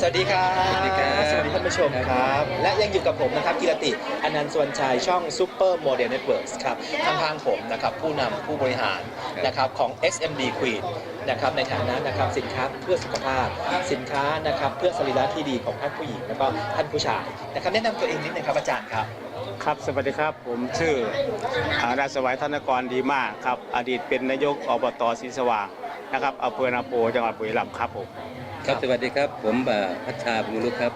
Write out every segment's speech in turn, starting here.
สวัสดีครับสวัสดีครับสวัสดีท่านผู้ชมครับ และยังอยู่กับผมนะครับกิรติอนันต์สวนชัยช่อง Super Model Networks ครับข้างๆผมนะครับผู้นำผู้บริหารนะครับของ SMD Queen นะครับในฐานะนะครับสินค้าเพื่อสุขภาพ สินค้านะครับเพื่อสรีระที่ดีของท่านผู้หญิงแล้วก็ท่านผู้ชายนะครับแนะนำตัวเองนิดนึงครับอาจารย์ครับครับสวัสดีครับผมชื่ออาราชสวัยธนกรดีมากครับอดีตเป็นนายกอบตศรีสว่างนะครับอำเภอนาโพจังหวัดบุรีรัมย์ครับผม ครับสวัสดีครับ ผมอ่าพัชชาบุญรุกครับ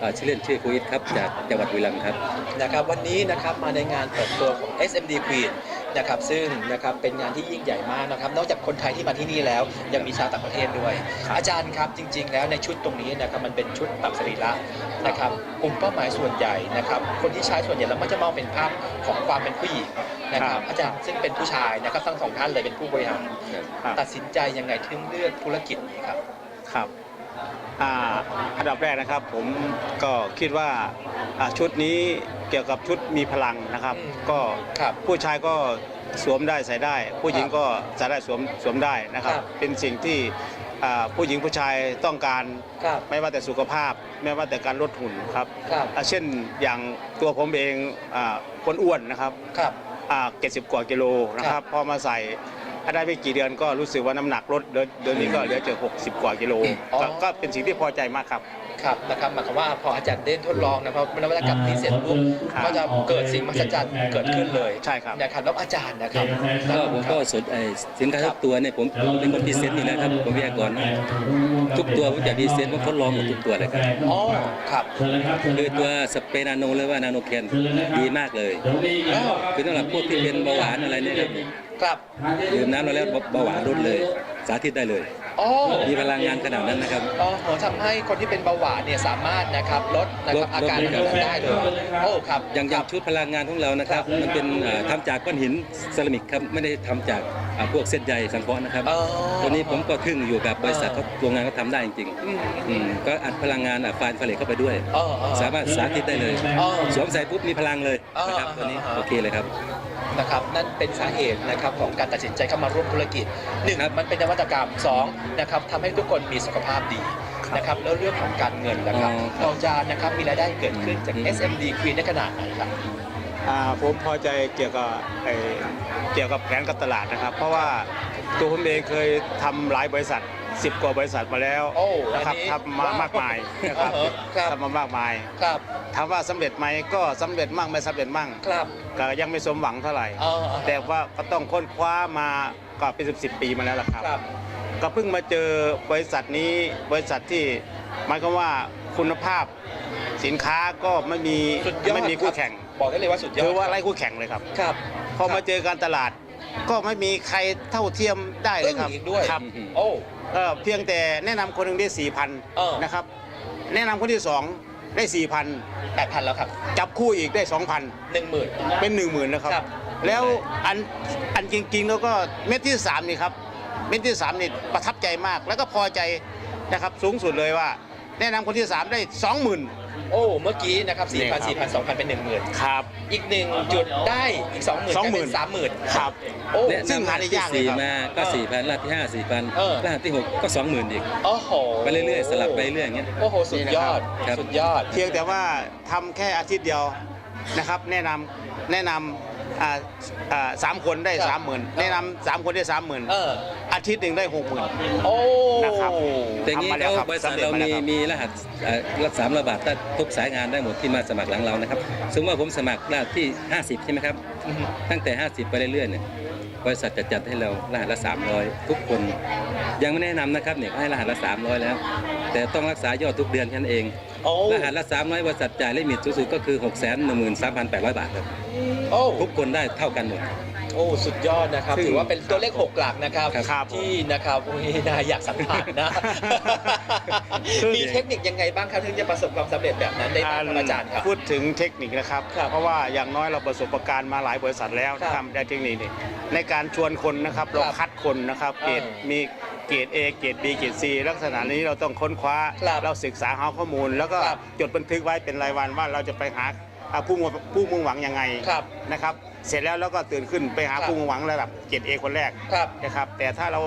อ่าชื่อเล่นชื่อคุยิตครับจากจังหวัดบุรีรัมย์ครับนะครับวันนี้นะครับมาในงานเปิดตัวของ SMD Queen นะครับซึ่งนะครับเป็นงานที่ยิ่งใหญ่มากนะครับ นอกจากคนไทยที่มาที่นี่แล้ว ยังมีชาวต่างประเทศด้วยครับอาจารย์ครับจริง ๆ แล้วในชุดตรงนี้นะครับมันเป็นชุดปรับสรีระนะครับกลุ่มเป้าหมายส่วนใหญ่นะครับคนที่ใช้ส่วนใหญ่แล้วมันจะมองเป็นภาพของความเป็นผู้หญิงนะครับอาจารย์ซึ่งเป็นผู้ชายนะครับทั้งสองท่านเลยเป็นผู้บริหารครับตัดสินใจยังไงถึงเลือกธุรกิจนี้ครับครับ อ่าอันดับแรกนะครับผมก็คิดว่าอ่าชุดนี้เกี่ยวกับชุดมีพลังนะครับอืมก็ครับผู้ชายก็สวมได้ใส่ได้ ผู้หญิงก็ใส่ได้สวมสวมได้นะครับ ครับเป็นสิ่งที่อ่าผู้หญิงผู้ชายต้องการครับ ไม่ว่าแต่สุขภาพ ไม่ว่าแต่การลดหุ่นครับครับอ่าเช่นอย่างตัวผมเองอ่าคนอ้วนนะครับ ครับ อ่า70 กว่ากิโลนะคครัรับบ พอมาใส่ ถ้าได้ไม่กี่เดือนก็รู้สึกว่าน้ำหนักลดเดือนเดือนนี้ก็เหลือเจอ60 กว่ากิโลอ๋อก็ก็เป็นสิ่งที่พอใจมากครับครับนะครับหมายความว่าพออาจารย์ได้ทดลองนะครับนวัตกรรมนี้เสร็จปุ๊บครับก็จะเกิดสิ่งมหัศจรรย์เกิดขึ้นเลยใช่ครับ นะครับแล้วอาจารย์นะครับก็ผมก็สนไอ้สินค้าทุกตัวเนี่ยผมเป็นคนพรีเซนต์อยู่แล้วครับผมวิทยากรนะทุกตัวผมจะพรีเซนต์ว่าทดลองหมดทุกตัวเลยครับอ๋อครับคือตัวสเปรย์นาโนหรือว่านาโนแคนดีมากเลยคือสำหรับพวกที่เป็นเบาหวานอะไรเนี่ยครับครับดื่มน้ำเราแล้วเบาหวานลดเลย สาธิตได้เลย อ๋อมีพลังงานขนาดนั้นนะครับ อ๋อทำให้คนที่เป็นเบาหวานเนี่ยสามารถนะครับลดนะครับลดอาการลดนั้นได้เลยโอ้ครับอย่างอย่างครับ ชุดพลังงานของเรานะครับ มันเป็นอ่าทำจากก้อนหินเซรามิกครับ ไม่ได้ทำจาก อ่าพวกเส้นใยสังเคราะห์นะครับ อ๋อ ตัวนี้ผมก็ทึ่งอยู่กับบริษัทเขาโรงงานเขาทำได้จริงอืมๆอืมก็อัดพลังงานอะไฟล์ไฟเลตเข้าไปด้วยอ๋ออ๋อสามารถสาธิตได้เลย อ๋อสวมใส่ปุ๊บมีพลังเลยนะครับอ๋อ ตัวนี้อ๋อโอเคเลยครับ นะครับนั่นเป็นสาเหตุนะครับของการตัดสินใจเข้ามาร่วมธุรกิจหนึ่งครับ มันเป็นนวัตกรรมสองนะครับทำให้ทุกคนมีสุขภาพดีนะครับแล้วเรื่องของการเงินนะครับอ๋อครับเราจะนะครับมีรายได้เกิดขึ้นจากอืม SMD Queen ได้ขนาดไหนครับ อ่าผมพอใจเกี่ยวกับไอ้เกี่ยวกับแผนการตลาดนะครับ เพราะว่าตัวผมเองเคยทำหลายบริษัท 10 กว่าบริษัทมาแล้วโอ้นะครับอันนี้ทำมามากมายนะครับอ่าฮะครับ ทำมามากมายครับถามว่าสำเร็จไหมก็สำเร็จมั่งไม่สำเร็จมั่งครับก็ยังไม่สมหวังเท่าไหร่ เอ่อแต่ว่าก็ต้องค้นคว้ามาก็เป็นสิบสิบปีมาแล้วล่ะครับ ครับ ก็เพิ่งมาเจอบริษัทนี้บริษัทที่หมายความว่าคุณภาพ สินค้าก็ไม่มีสุดยอดไม่มีคู่แข่งบอกได้เลยว่าสุดยอดคือว่าไล่คู่แข่งเลยครับครับพอมาเจอการตลาด ก็ไม่มีใครเท่าเทียมได้เลยครับอึ้งอีกด้วยครับโอ้ก็เพียงแต่แนะนำคนหนึ่งได้สี่พันเออนะครับ แนะนำคนที่สองได้สี่พันแปดพันแล้วครับ จับคู่อีกได้สองพันหนึ่งหมื่นเป็นหนึ่งหมื่นนะครับครับ แล้วอันอันจริงๆแล้วก็เม็ดที่สามนี่ครับเม็ดที่สามนี่ประทับใจมากแล้วก็พอใจนะครับสูงสุดเลยว่า แนะนำคนที่สามได้สองหมื่น โอ้เมื่อกี้นะครับนี่สี่ครัพันบสี่พันสองพันเป็นหนึ่งหมื่นครับ อีกหนึ่งจุดได้อีกสองหมื่นสองหมื่นสามหมื่นครับ โอ้เนี่ยซึ่งหาได้ยากเลยสี่ครับ มาก็เออสี่พันรหัสที่ห้าสี่พันเออ รหัสที่หกก็สองหมื่นอีก โอ้โหไปเรื่อยๆ สลับไปเรื่อยๆอย่างเงี้ย โอ้โห สุดยอด ครับ สุดยอด เพียงแต่ว่าทำแค่อาทิตย์เดียวนะครับ แนะนำแนะนำอ่าอ่าสามคนได้ครับ สามหมื่นแนะนำสามคนได้สามหมื่น เออ อาทิตย์หนึ่งได้หกหมื่น โอ้นะครับแต่อย่างนี้ทำมาแล้วเขาครับบริษัทสำเร็จเรามาแล้วมีครับ มีรหัสเอ่อรักสามระบาดถ้าทุกสายงานได้หมดที่มาสมัครหลังเรานะครับสมมติว่าผมสมัครรหัสที่ 50 ใช่ไหมครับ ตั้งแต่ 50 ไปเรื่อยๆเนี่ยบริษัทจะจัดให้เรารหัสละ 300 ทุกคน ยังไม่แนะนำนะครับเนี่ยให้รหัสละ 300 แล้ว แต่ต้องรักษายอดทุกเดือนแค่นั้นเอง โอ้รหัสละ 300 บริษัทจ่ายลิมิตสูงสุดก็คือ 6 1 3 8 0 0 บาทครับโอ้ทุกคนได้เท่ากันหมด โอ้สุดยอดนะครับ ซึ่งถือว่าเป็นตัวเลขหกหลักนะครับ ครับที่นะครับโอ้ยน่าอยากสัมผัสนะ มีเทคนิคยังไงบ้างครับถึงจะประสบความสำเร็จแบบนั้นได้บ้างครับอาจารย์ครับ พูดถึงเทคนิคนะครับ ครับเพราะว่าอย่างน้อยเราประสบการณ์มาหลายบริษัทแล้วนะคครัรับบได้เทคนิคนี่ในการชวนคนนะครับเราครับคัดคนนะครับเกรดเออมีเกรด A เกรด B เกรด C ลักษณะนี้เราต้องค้นคว้า ครับเราศึกษาหาข้อมูล แล้วก็ครับจดบันทึกไว้เป็นรายวันว่าเราจะไปหาอ่าผู้มุ่งผู้มุ่งหวังยังไงครับนะครับเสร็จแล้วแล้วก็ตื่นขึ้นไปหาครับผู้หวังระดับเกรดเอคนแรกครับ นะครับ แต่ถ้าเรา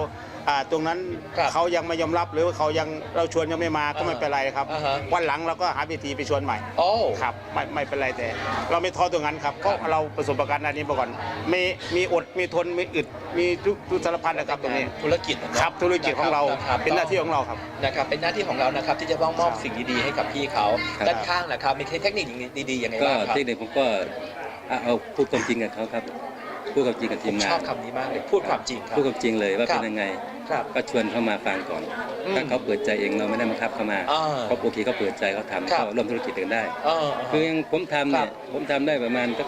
อ่าตรงนั้นครับเขายังไม่ยอมรับหรือว่าเขายังเราชวนยังไม่มาก็อ่าไม่เป็นไรครับ อ่าฮะ วันหลังเราก็หาวิธีไปชวนใหม่ โอ้ ครับไม่ไม่เป็นไรแต่ เราไม่ท้อตรงนั้นครับเพราะเราประสบการณ์อันนี้มาก่อนมีมีอดมีทนมีอึดมีทุกทุกสารพัดนะครับตรงนี้ธุรกิจนะเนอะครับธุรกิจของเรานะครับเป็นหน้าที่ของเราครับ นะครับเป็นหน้าที่ของเรานะครับที่จะต้องมอบสิ่งดีๆให้กับพี่เขาครับ ด้านข้างนะครับมีเทคนิคดีๆยังไงก็บ้างครับ เทคนิคผมก็ เอาเอาพูดความจริงกับเขาครับพูดความจริงกับผทีมมงาชอนบคำนี้มากเลยพูดความจริงครับ พูดความจริงเลยว่าครัเป็บนยังไง ครับก็ชวนเขามาฟังก่อน อืม ถ้าเขาเปิดใจเองเราไม่ได้บังคับเขามาอ่าเขาโอเคเขาเปิดใจเขาทำครับ เขาร่วมธุรกิจกันได้ เออ คืออย่างผมทำเนี่ครัยบ ผมทำได้ประมาณก็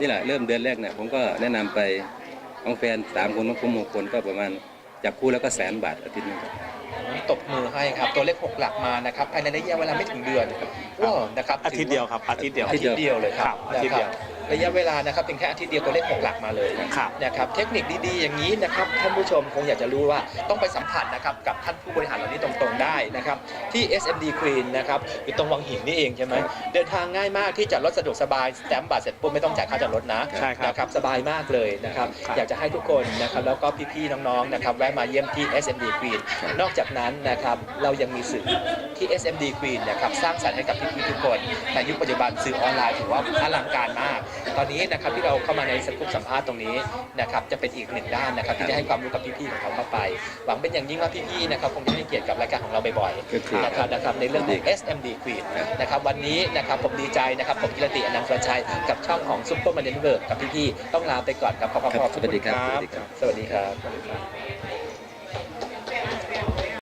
นี่แหละเริ่มเดือนแรกเนี่ยผมก็แนะนำไปของแฟนสามคนของผมหกคนก็ประมาณจับคู่แล้วก็แสนบาทอาทิตย์หนึงครับ ตบมือให้ครับ ตัวเลขหกหลักมานะครับภายในระยะเวลาไม่ถึงเดือนว้าวนะครับอาทิตย์เดียวครับอาทิตย์เดียว อาทิตย์เดียวเลยครับครับอาทิตย์เดียว นะค รับระยะเวลานะครับเพียงแค่อาทิตย์เดียวตัวเลขหกหลักมาเลยครับนะครับเทคนิคดีๆอย่างนี้นะครับท่านผู้ชมคงอยากจะรู้ว่าต้องไปสัมผัสนะครับกับท่านผู้บริหารเหล่านี้ตรงๆได้นะครับที่ SMD Queen นะครับอยู่ตรงวังหินนี่เองใช่ไหมครับเดินทางง่ายมากที่จอดรถสะดวกสบายสแตมป์บัตรเสร็จปุ๊บไม่ต้องจ่ายค่าจอดรถนะใช่ครับนะครับสบายมากเลยนะครับครับอยากจะให้ทุกคนนะครับแล้วก็พี่ๆน้องๆนะครับแวะมาเยี่ยมที่ SMD Queen ครับนอกจากนั้นนะครับเรายังมีสื่อ ที่ SMD Queen นะครับสร้างสรรค์ให้กับพี่ๆทุกคนในยุคปัจจุบันสื่อออนไลน์ถือว่าอลังการมาก ตอนนี้นะครับที่เราเข้ามาในสกู๊ปสัมภาษณ์ตรงนี้นะครับจะเป็นอีกหนึ่งด้านนะครับที่จะให้ความรู้กับพี่ๆของเขาเข้าไป หวังเป็นอย่างยิ่งว่าพี่ๆนะครับคงจะให้เกียรติกับรายการของเราบ่อยก็คือๆนะครับนะครับในเรื่องของ SMD Queen ครับนะครับวันนี้นะครับผมดีใจนะครับผมกิรติอนันต์ประชัยกับช่องของซุปเปอร์มาร์เน็ตเวิร์กกับพี่ๆต้องลาไปก่อนครับขอบคุณครับขอบสวัสดีคุณครับครับสวัสดีครับ สวัสดีครับ